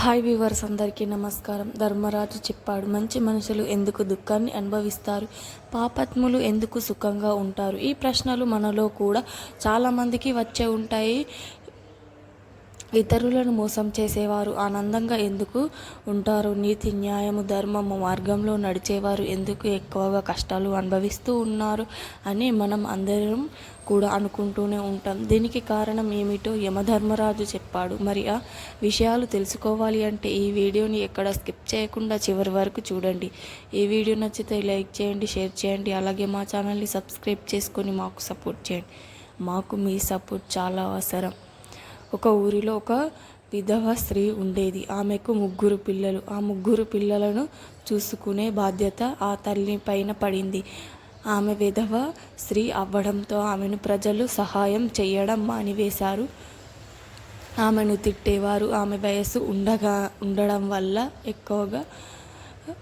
Hi viewers అందరికీ నమస్కారం. ధర్మరాజు చెప్పాడు మంచి మనుషులు ఎందుకు దుఃఖాన్ని అనుభవిస్తారు? పాపత్ములు ఎందుకు సుఖంగా ఉంటారు? ఈ ప్రశ్నలు మనలో కూడా చాలామందికి వచ్చే ఉంటాయి. ఇతరులను మోసం చేసేవారు ఆనందంగా ఎందుకు ఉంటారు? నీతి న్యాయము ధర్మము మార్గంలో నడిచేవారు ఎందుకు ఎక్కువగా కష్టాలు అనుభవిస్తూ ఉన్నారు అని మనం అందరం కూడా అనుకుంటూనే ఉంటాం. దీనికి కారణం ఏమిటో యమధర్మరాజు చెప్పాడు. మరి ఆ విషయాలు తెలుసుకోవాలి అంటే ఈ వీడియోని ఎక్కడ స్కిప్ చేయకుండా చివరి వరకు చూడండి. ఈ వీడియో నచ్చితే లైక్ చేయండి షేర్ చేయండి. అలాగే మా ఛానల్ని సబ్స్క్రైబ్ చేసుకొని మాకు సపోర్ట్ చేయండి. మాకు మీ సపోర్ట్ చాలా అవసరం. ఒక ఊరిలో ఒక విధవ స్త్రీ ఉండేది. ఆమెకు ముగ్గురు పిల్లలు. ఆ ముగ్గురు పిల్లలను చూసుకునే బాధ్యత ఆ తల్లి పైన పడింది. ఆమె విధవ స్త్రీ అవ్వడంతో ఆమెను ప్రజలు సహాయం చేయడం మానివేశారు. ఆమెను తిట్టేవారు. ఆమె వయస్సు ఉండగా ఉండడం వల్ల ఎక్కువగా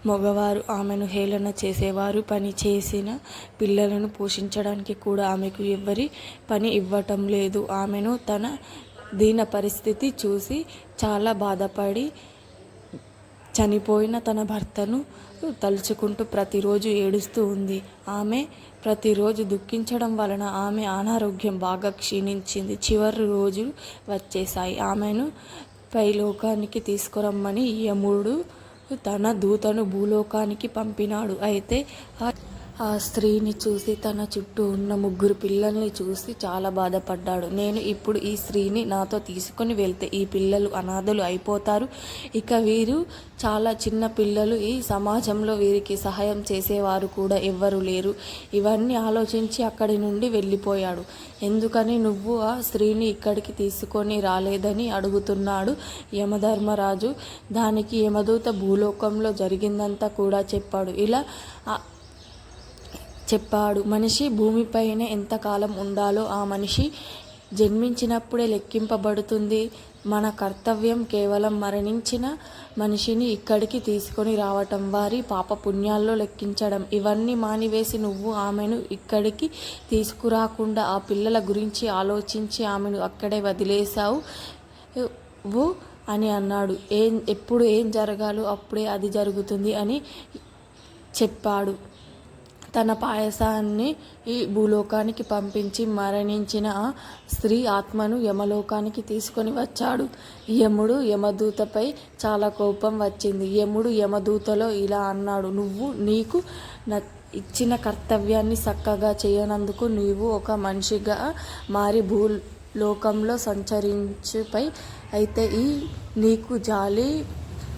మగవారు ఆమెను హేళన చేసేవారు. పని చేసిన పిల్లలను పోషించడానికి కూడా ఆమెకు ఎవరి పని ఇవ్వటం లేదు. ఆమెను తన దీన పరిస్థితి చూసి చాలా బాధపడి చనిపోయిన తన భర్తను తలుచుకుంటూ ప్రతిరోజు ఏడుస్తూ ఉంది. ఆమె ప్రతిరోజు దుఃఖించడం వలన ఆమె అనారోగ్యం బాగా క్షీణించింది. చివరి రోజులు వచ్చేసాయి ఆమెను పైలోకానికి తీసుకురమ్మని యముడు తన దూతను భూలోకానికి పంపినాడు. అయితే ఆ స్త్రీని చూసి తన చుట్టూ ఉన్న ముగ్గురు పిల్లల్ని చూసి చాలా బాధపడ్డాడు. నేను ఇప్పుడు ఈ స్త్రీని నాతో తీసుకొని వెళ్తే ఈ పిల్లలు అనాథలు అయిపోతారు. ఇక వీరు చాలా చిన్న పిల్లలు. ఈ సమాజంలో వీరికి సహాయం చేసేవారు కూడా ఎవ్వరు లేరు. ఇవన్నీ ఆలోచించి అక్కడి నుండి వెళ్ళిపోయాడు. ఎందుకని నువ్వు ఆ స్త్రీని ఇక్కడికి తీసుకొని రాలేదని అడుగుతున్నాడు యమధర్మరాజు. దానికి యమదూత భూలోకంలో జరిగిందంతా కూడా చెప్పాడు. ఇలా చెప్పాడు. మనిషి భూమిపైనే ఎంతకాలం ఉండాలో ఆ మనిషి జన్మించినప్పుడే లెక్కింపబడుతుంది. మన కర్తవ్యం కేవలం మరణించిన మనిషిని ఇక్కడికి తీసుకొని రావటం వారి పాప పుణ్యాల్లో లెక్కించడం. ఇవన్నీ మానివేసి నువ్వు ఆమెను ఇక్కడికి తీసుకురాకుండా ఆ పిల్లల గురించి ఆలోచించి ఆమెను అక్కడే వదిలేశావు అని అన్నాడు. ఏం ఎప్పుడు ఏం జరగాలో అప్పుడే అది జరుగుతుంది అని చెప్పాడు. తన పాయసాన్ని ఈ భూలోకానికి పంపించి మరణించిన ఆ స్త్రీ ఆత్మను యమలోకానికి తీసుకొని వచ్చాడు. యముడు యమదూతపై చాలా కోపం వచ్చింది. యముడు యమదూతలో ఇలా అన్నాడు నువ్వు నీకు ఇచ్చిన కర్తవ్యాన్ని చక్కగా చేయనందుకు నీవు ఒక మనిషిగా మారి భూ లోకంలో సంచరించుపై అయితే ఈ నీకు జాలి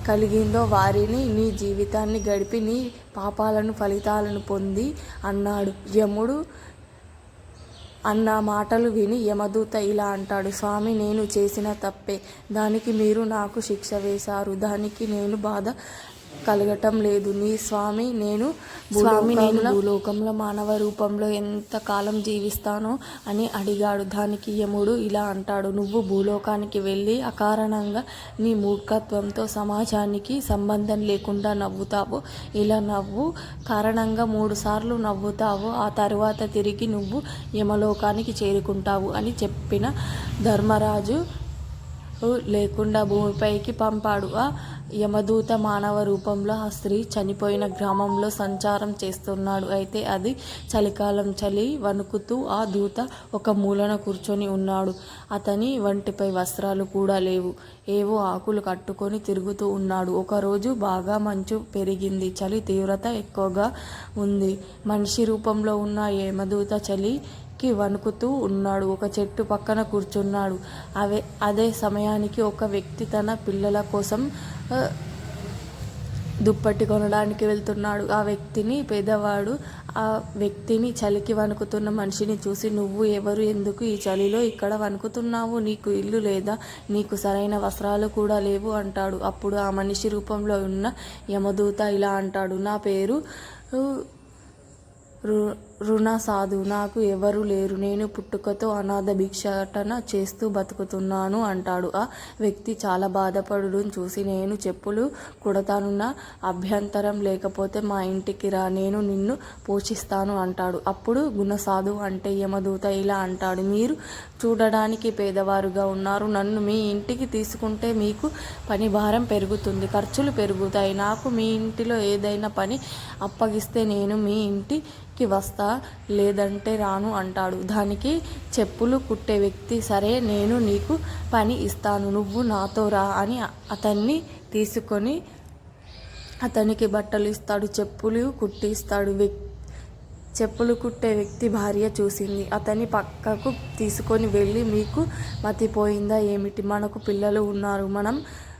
కలిగిందో వారిని నీ జీవితాన్ని గడిపి నీ పాపాలను ఫలితాలను పొంది అన్నాడు. యముడు అన్న మాటలు విని యమదూత ఇలా అంటాడు స్వామి నేను చేసిన తప్పే. దానికి మీరు నాకు శిక్ష వేశారు. దానికి నేను బాధ కలగటం లేదు. నీ స్వామి నేను స్వామి నేను భూలోకంలో మానవ రూపంలో ఎంత కాలం జీవిస్తానో అని అడిగాడు. దానికి యముడు ఇలా అంటాడు నువ్వు భూలోకానికి వెళ్ళి అకారణంగా నీ మూర్ఖత్వంతో సమాజానికి సంబంధం లేకుండా నవ్వుతావు. ఇలా నవ్వు కారణంగా మూడు సార్లు నవ్వుతావు. ఆ తర్వాత తిరిగి నువ్వు యమలోకానికి చేరుకుంటావు అని చెప్పిన ధర్మరాజు లేకుండా భూమిపైకి పంపాడు. ఆ యమదూత మానవ రూపంలో ఆ స్త్రీ చనిపోయిన గ్రామంలో సంచారం చేస్తున్నాడు. అయితే అది చలికాలం చలి వణుకుతూ ఆ దూత ఒక మూలన కూర్చొని ఉన్నాడు. అతని వంటిపై వస్త్రాలు కూడా లేవు. ఏవో ఆకులు కట్టుకొని తిరుగుతూ ఉన్నాడు. ఒకరోజు బాగా మంచు పెరిగింది. చలి తీవ్రత ఎక్కువగా ఉంది. మనిషి రూపంలో ఉన్న యమదూత చలి వణుకుతూ ఉన్నాడు. ఒక చెట్టు పక్కన కూర్చున్నాడు. అవే అదే సమయానికి ఒక వ్యక్తి తన పిల్లల కోసం దుప్పటి కొనడానికి వెళ్తున్నాడు. ఆ వ్యక్తిని పేదవాడు ఆ వ్యక్తిని చలికి వణుకుతున్న మనిషిని చూసి నువ్వు ఎవరు? ఎందుకు ఈ చలిలో ఇక్కడ వణుకుతున్నావు? నీకు ఇల్లు లేదా? నీకు సరైన వస్త్రాలు కూడా లేవు అంటాడు. అప్పుడు ఆ మనిషి రూపంలో ఉన్న యమదూత ఇలా అంటాడు. నా పేరు రుణ సాధు నాకు ఎవరు లేరు. నేను పుట్టుకతో అనాథ భిక్షాటన చేస్తూ బతుకుతున్నాను అంటాడు. ఆ వ్యక్తి చాలా బాధపడును. చూసి నేను చెప్పులు కుడతానున్న అభ్యంతరం లేకపోతే మా ఇంటికి రా నేను నిన్ను పోషిస్తాను అంటాడు. అప్పుడు గుణసాధు అంటే యమదూత ఇలా అంటాడు మీరు చూడడానికి పేదవారుగా ఉన్నారు. నన్ను మీ ఇంటికి తీసుకుంటే మీకు పని భారం పెరుగుతుంది ఖర్చులు పెరుగుతాయి. నాకు మీ ఇంటిలో ఏదైనా పని అప్పగిస్తే నేను మీ ఇంటికి వస్తా లేదంటే రాను అంటాడు. దానికి చెప్పులు కుట్టే వ్యక్తి సరే నేను నీకు పని ఇస్తాను నువ్వు నాతో రా అని అతన్ని తీసుకొని అతనికి బట్టలు ఇస్తాడు చెప్పులు కుట్టిస్తాడు వ్యక్ చెప్పులు కుట్టే వ్యక్తి భార్య చూసింది. అతని పక్కకు తీసుకొని వెళ్ళి మీకు మతిపోయిందా? ఏమిటి? మనకు పిల్లలు ఉన్నారు. మనం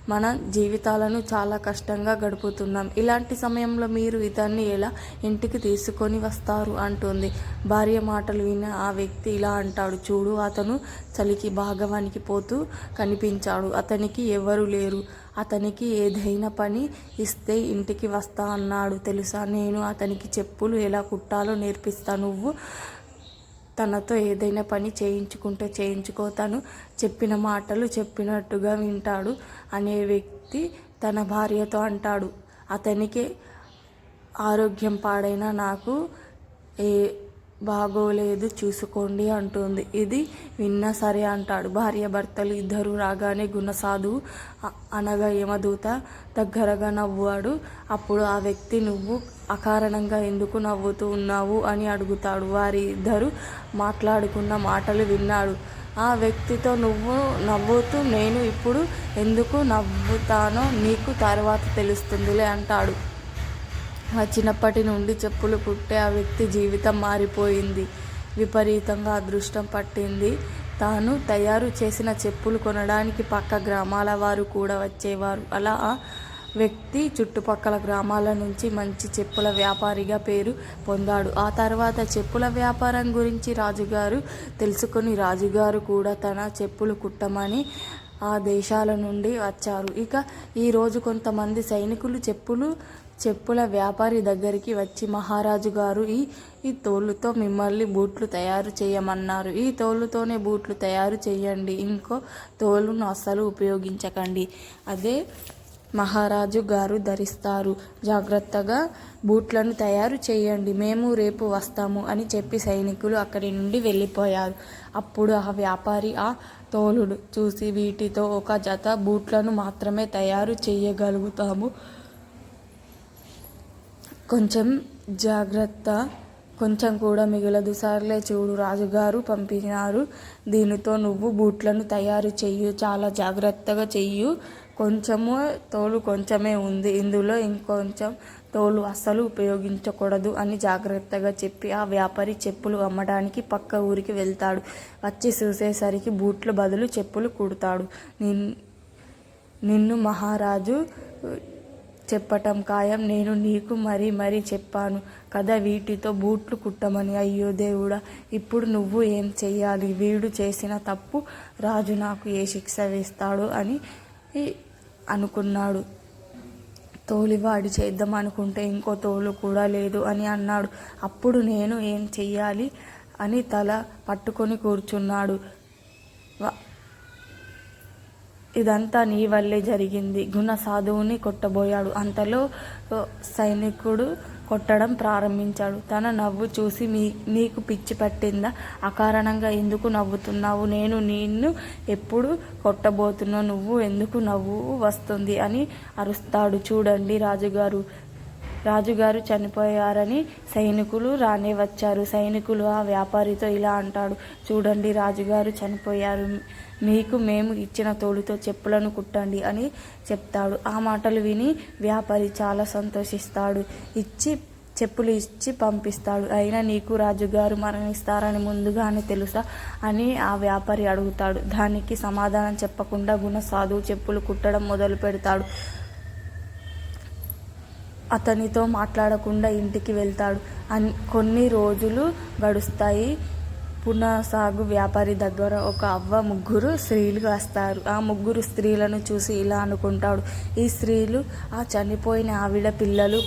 మన జీవితాలను చాలా కష్టంగా గడుపుతున్నాం. ఇలాంటి సమయంలో మీరు ఇతన్ని ఎలా ఇంటికి తీసుకొని వస్తారు? అంటుంది. భార్య మాటలు విన్న ఆ వ్యక్తి ఇలా అంటాడు. చూడు అతను చలికి భాగవానికి పోతూ కనిపించాడు. అతనికి ఎవరు లేరు. అతనికి ఏదైనా పని ఇస్తే ఇంటికి వస్తా అన్నాడు. తెలుసా? నేను అతనికి చెప్పులు ఎలా కుట్టాలో నేర్పిస్తా. నువ్వు తనతో ఏదైనా పని చేయించుకుంటే చేయించుకో. తను చెప్పిన మాటలు చెప్పినట్టుగా వింటాడు అనే వ్యక్తి తన భార్యతో అంటాడు అతనికి ఆరోగ్యం పాడైనా నాకు ఏ బాగోలేదు చూసుకోండి అంటుంది. ఇది విన్నా సరే అంటాడు. భార్య భర్తలు ఇద్దరు రాగానే గుణసాధు అనగా యమదూత దగ్గరగా నవ్వాడు. అప్పుడు ఆ వ్యక్తి నువ్వు అకారణంగా ఎందుకు నవ్వుతూ ఉన్నావు అని అడుగుతాడు. వారి ఇద్దరు మాట్లాడుకున్న మాటలు విన్నాడు. ఆ వ్యక్తితో నువ్వు నవ్వుతూ నేను ఇప్పుడు ఎందుకు నవ్వుతానో నీకు తర్వాత తెలుస్తుందిలే అంటాడు. ఆ చిన్నప్పటి నుండి చెప్పులు కుట్టే ఆ వ్యక్తి జీవితం మారిపోయింది. విపరీతంగా అదృష్టం పట్టింది. తాను తయారు చేసిన చెప్పులు కొనడానికి పక్క గ్రామాల వారు కూడా వచ్చేవారు. అలా వ్యక్తి చుట్టుపక్కల గ్రామాల నుంచి మంచి చెప్పుల వ్యాపారిగా పేరు పొందాడు. ఆ తర్వాత చెప్పుల వ్యాపారం గురించి రాజుగారు తెలుసుకొని రాజుగారు కూడా తన చెప్పులు కుట్టమని ఆ దేశాల నుండి వచ్చారు. ఇక ఈరోజు కొంతమంది సైనికులు చెప్పులు చెప్పుల వ్యాపారి దగ్గరికి వచ్చి మహారాజు గారు ఈ ఈ తోలుతో మిమ్మల్ని బూట్లు తయారు చేయమన్నారు. ఈ తోలుతోనే బూట్లు తయారు చేయండి. ఇంకో తోలును అస్సలు ఉపయోగించకండి. అదే మహారాజు గారు ధరిస్తారు. జాగ్రత్తగా బూట్లను తయారు చేయండి. మేము రేపు వస్తాము అని చెప్పి సైనికులు అక్కడి నుండి వెళ్ళిపోయారు. అప్పుడు ఆ వ్యాపారి ఆ తోలుడు చూసి వీటితో ఒక జత బూట్లను మాత్రమే తయారు చేయగలుగుతాము. కొంచెం జాగ్రత్త కొంచెం కూడా మిగలదు. సర్లే చూడు రాజుగారు పంపినారు. దీనితో నువ్వు బూట్లను తయారు చెయ్యు. చాలా జాగ్రత్తగా చెయ్యు. కొంచెము తోలు కొంచెమే ఉంది. ఇందులో ఇంకొంచెం తోలు అస్సలు ఉపయోగించకూడదు అని జాగ్రత్తగా చెప్పి ఆ వ్యాపారి చెప్పులు అమ్మడానికి పక్క ఊరికి వెళ్తాడు. వచ్చి చూసేసరికి బూట్ల బదులు చెప్పులు కుడతాడు. నిన్ నిన్ను మహారాజు చెప్పటం ఖాయం. నేను నీకు మరీ మరీ చెప్పాను. కదా వీటితో బూట్లు కుట్టమని అయ్యో దేవుడా ఇప్పుడు నువ్వు ఏం చెయ్యాలి? వీడు చేసిన తప్పు రాజు నాకు ఏ శిక్ష వేస్తాడు? అని అనుకున్నాడు. తోలివాడి చేద్దాం అనుకుంటే ఇంకో తోలు కూడా లేదు అని అన్నాడు. అప్పుడు నేను ఏం చెయ్యాలి? అని తల పట్టుకొని కూర్చున్నాడు. ఇదంతా నీ వల్లే జరిగింది. గుణ సాధువుని కొట్టబోయాడు. అంతలో సైనికుడు కొట్టడం ప్రారంభించాడు. తన నవ్వు చూసి మీ నీకు పిచ్చి పట్టిందా? అకారణంగా ఎందుకు నవ్వుతున్నావు? నేను నిన్ను ఎప్పుడు కొట్టబోతున్నా? నువ్వు ఎందుకు నవ్వు వస్తుంది అని అరుస్తాడు. చూడండి రాజుగారు. రాజుగారు చనిపోయారని సైనికులు రానే వచ్చారు. సైనికులు ఆ వ్యాపారితో ఇలా అంటాడు. చూడండి రాజుగారు చనిపోయారు. మీకు మేము ఇచ్చిన తోడుతో చెప్పులను కుట్టండి అని చెప్తాడు. ఆ మాటలు విని వ్యాపారి చాలా సంతోషిస్తాడు. ఇచ్చి చెప్పులు ఇచ్చి పంపిస్తాడు. అయినా నీకు రాజుగారు మరణిస్తారని ముందుగానే తెలుసా అని ఆ వ్యాపారి అడుగుతాడు. దానికి సమాధానం చెప్పకుండా గుణ సాధువు చెప్పులు కుట్టడం మొదలు పెడతాడు. అతనితో మాట్లాడకుండా ఇంటికి వెళ్తాడు. అన్ కొన్ని రోజులు గడుస్తాయి. పునఃసాగు వ్యాపారి దగ్గర ఒక అవ్వ ముగ్గురు స్త్రీలు వస్తారు ఆ ముగ్గురు స్త్రీలను చూసి ఇలా అనుకుంటాడు. ఈ స్త్రీలు ఆ చనిపోయిన ఆవిడ పిల్లలు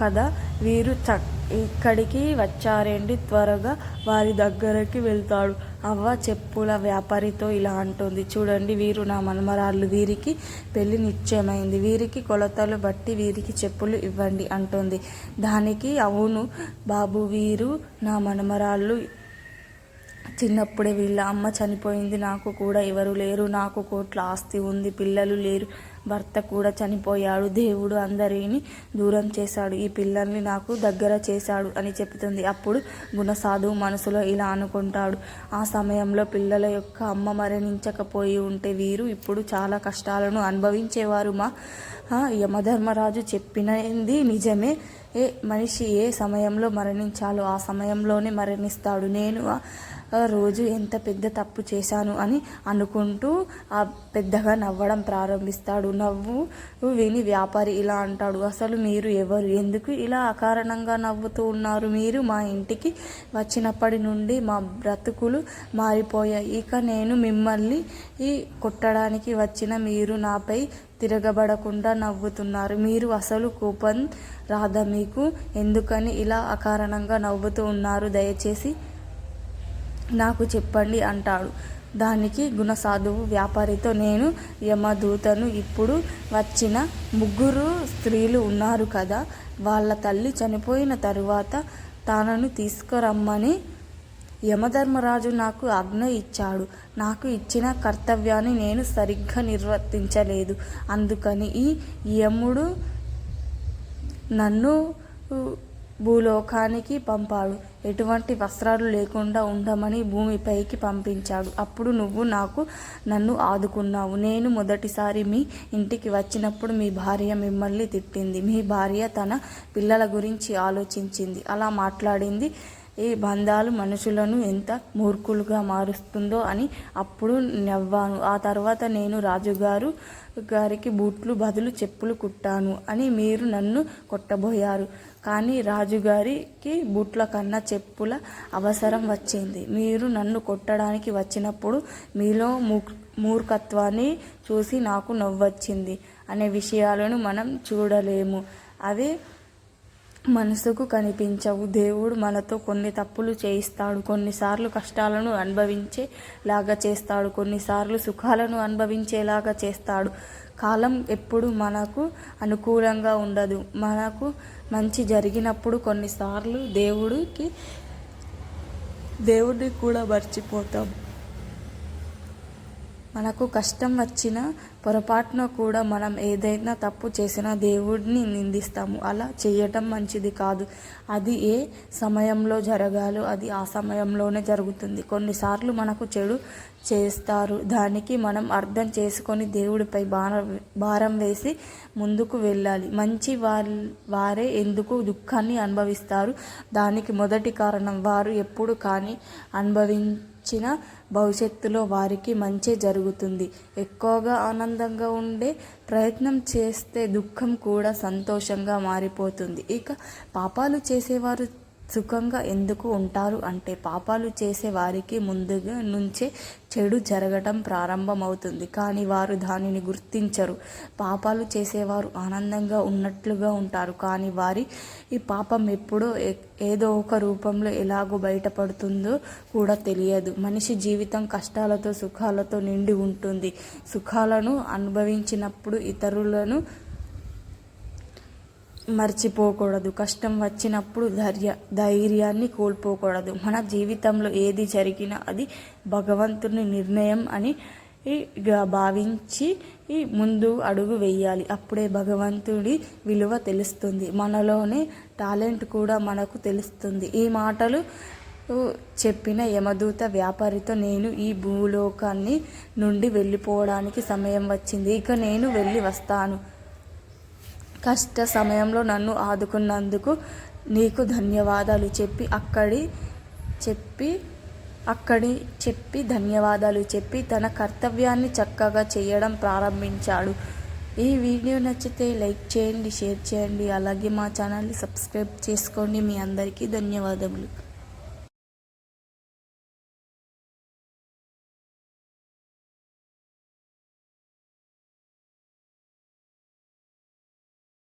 కదా వీరు చ ఇక్కడికి వచ్చారేంటి? త్వరగా వారి దగ్గరకి వెళ్తాడు. అవ్వ చెప్పుల వ్యాపారితో ఇలా అంటుంది. చూడండి వీరు నా మనమరాళ్ళు వీరికి పెళ్ళి నిశ్చయమైంది. వీరికి కొలతలు బట్టి వీరికి చెప్పులు ఇవ్వండి అంటుంది. దానికి అవును బాబు వీరు నా మనమరాళ్ళు చిన్నప్పుడే వీళ్ళ అమ్మ చనిపోయింది. నాకు కూడా ఎవరు లేరు. నాకు కోట్ల ఆస్తి ఉంది. పిల్లలు లేరు. భర్త కూడా చనిపోయాడు. దేవుడు అందరిని దూరం చేశాడు. ఈ పిల్లల్ని నాకు దగ్గర చేశాడు అని చెప్తుంది అప్పుడు గుణసాధువు మనసులో ఇలా అనుకుంటాడు. ఆ సమయంలో పిల్లల యొక్క అమ్మ మరణించకపోయి ఉంటే వీరు ఇప్పుడు చాలా కష్టాలను అనుభవించేవారు మా. యమధర్మరాజు చెప్పినది నిజమే. ఏ మనిషి ఏ సమయంలో మరణించాలో ఆ సమయంలోనే మరణిస్తాడు. నేను రోజు ఎంత పెద్ద తప్పు చేశాను అని అనుకుంటూ ఆ పెద్దగా నవ్వడం ప్రారంభిస్తాడు. నవ్వు విని వ్యాపారి ఇలా అంటాడు అసలు మీరు ఎవరు? ఎందుకు ఇలా అకారణంగా నవ్వుతూ ఉన్నారు? మీరు మా ఇంటికి వచ్చినప్పటి నుండి మా బ్రతుకులు మారిపోయాయి. ఇక నేను మిమ్మల్ని ఈ కొట్టడానికి వచ్చిన మీరు నాపై తిరగబడకుండా నవ్వుతున్నారు. మీరు అసలు కూపన్ రాదా మీకు? ఎందుకని ఇలా అకారణంగా నవ్వుతూ ఉన్నారు? దయచేసి నాకు చెప్పండి అంటాడు. దానికి గుణసాధువు వ్యాపారితో నేను యమదూతను ఇప్పుడు వచ్చిన ముగ్గురు స్త్రీలు ఉన్నారు కదా వాళ్ళ తల్లి చనిపోయిన తరువాత తనను తీసుకురమ్మని యమధర్మరాజు నాకు ఆజ్ఞ ఇచ్చాడు. నాకు ఇచ్చిన కర్తవ్యాన్ని నేను సరిగ్గా నిర్వర్తించలేదు. అందుకని ఈ యముడు నన్ను భూలోకానికి పంపాడు. ఎటువంటి వస్త్రాలు లేకుండా ఉండమని భూమిపైకి పంపించాడు. అప్పుడు నువ్వు నాకు నన్ను ఆదుకున్నావు. నేను మొదటిసారి మీ ఇంటికి వచ్చినప్పుడు మీ భార్య మిమ్మల్ని తిట్టింది. మీ భార్య తన పిల్లల గురించి ఆలోచించింది. అలా మాట్లాడింది. ఈ బంధాలు మనుషులను ఎంత మూర్ఖులుగా మారుస్తుందో అని అప్పుడు నవ్వాను. ఆ తర్వాత నేను రాజుగారు గారికి బూట్లు బదులు చెప్పులు కుట్టాను అని మీరు నన్ను కొట్టబోయారు. కానీ రాజుగారికి బూట్ల కన్నా చెప్పుల అవసరం వచ్చింది. మీరు నన్ను కొట్టడానికి వచ్చినప్పుడు మీలో మూర్ఖత్వాన్ని చూసి నాకు నవ్వొచ్చింది. అనే విషయాలను మనం చూడలేము. అవి మనసుకు కనిపించవు. దేవుడు మనతో కొన్ని తప్పులు చేయిస్తాడు. కొన్నిసార్లు కష్టాలను అనుభవించేలాగా చేస్తాడు. కొన్నిసార్లు సుఖాలను అనుభవించేలాగా చేస్తాడు. కాలం ఎప్పుడు మనకు అనుకూలంగా ఉండదు. మనకు మంచి జరిగినప్పుడు కొన్నిసార్లు దేవుడికి దేవుడిని కూడా మర్చిపోతాం. మనకు కష్టం వచ్చిన పొరపాటున కూడా మనం ఏదైనా తప్పు చేసినా దేవుడిని నిందిస్తాము. అలా చేయటం మంచిది కాదు. అది ఏ సమయంలో జరగాలో అది ఆ సమయంలోనే జరుగుతుంది. కొన్నిసార్లు మనకు చెడు చేస్తారు. దానికి మనం అర్థం చేసుకొని దేవుడిపై భారం భారం వేసి ముందుకు వెళ్ళాలి. మంచి వారే ఎందుకు దుఃఖాన్ని అనుభవిస్తారు? దానికి మొదటి కారణం వారు ఎప్పుడు కానీ అనుభవించిన భవిష్యత్తులో వారికి మంచి జరుగుతుంది. ఎక్కువగా ఆనందంగా ఉండే ప్రయత్నం చేస్తే దుఃఖం కూడా సంతోషంగా మారిపోతుంది. ఇక పాపాలు చేసేవారు సుఖంగా ఎందుకు ఉంటారు అంటే పాపాలు చేసే వారికి ముందుగా నుంచే చెడు జరగటం ప్రారంభమవుతుంది. కానీ వారు దానిని గుర్తించరు. పాపాలు చేసేవారు ఆనందంగా ఉన్నట్లుగా ఉంటారు. కానీ వారి ఈ పాపం ఎప్పుడో ఏదో ఒక రూపంలో ఎలాగో బయటపడుతుందో కూడా తెలియదు. మనిషి జీవితం కష్టాలతో సుఖాలతో నిండి ఉంటుంది. సుఖాలను అనుభవించినప్పుడు ఇతరులను మర్చిపోకూడదు. కష్టం వచ్చినప్పుడు ధైర్య ధైర్యాన్ని కోల్పోకూడదు. మన జీవితంలో ఏది జరిగినా అది భగవంతుని నిర్ణయం అని భావించి ముందు అడుగు వేయాలి. అప్పుడే భగవంతుడి విలువ తెలుస్తుంది. మనలోనే టాలెంట్ కూడా మనకు తెలుస్తుంది. ఈ మాటలు చెప్పిన యమదూత వ్యాపారితో నేను ఈ భూలోకాన్ని నుండి వెళ్ళిపోవడానికి సమయం వచ్చింది. ఇక నేను వెళ్ళి వస్తాను. కష్ట సమయంలో నన్ను ఆదుకున్నందుకు నీకు ధన్యవాదాలు చెప్పి అక్కడి చెప్పి అక్కడి చెప్పి ధన్యవాదాలు చెప్పి తన కర్తవ్యాన్ని చక్కగా చేయడం ప్రారంభించాడు. ఈ వీడియో నచ్చితే లైక్ చేయండి షేర్ చేయండి. అలాగే మా ఛానల్ని సబ్స్క్రైబ్ చేసుకోండి. మీ అందరికీ ధన్యవాదములు.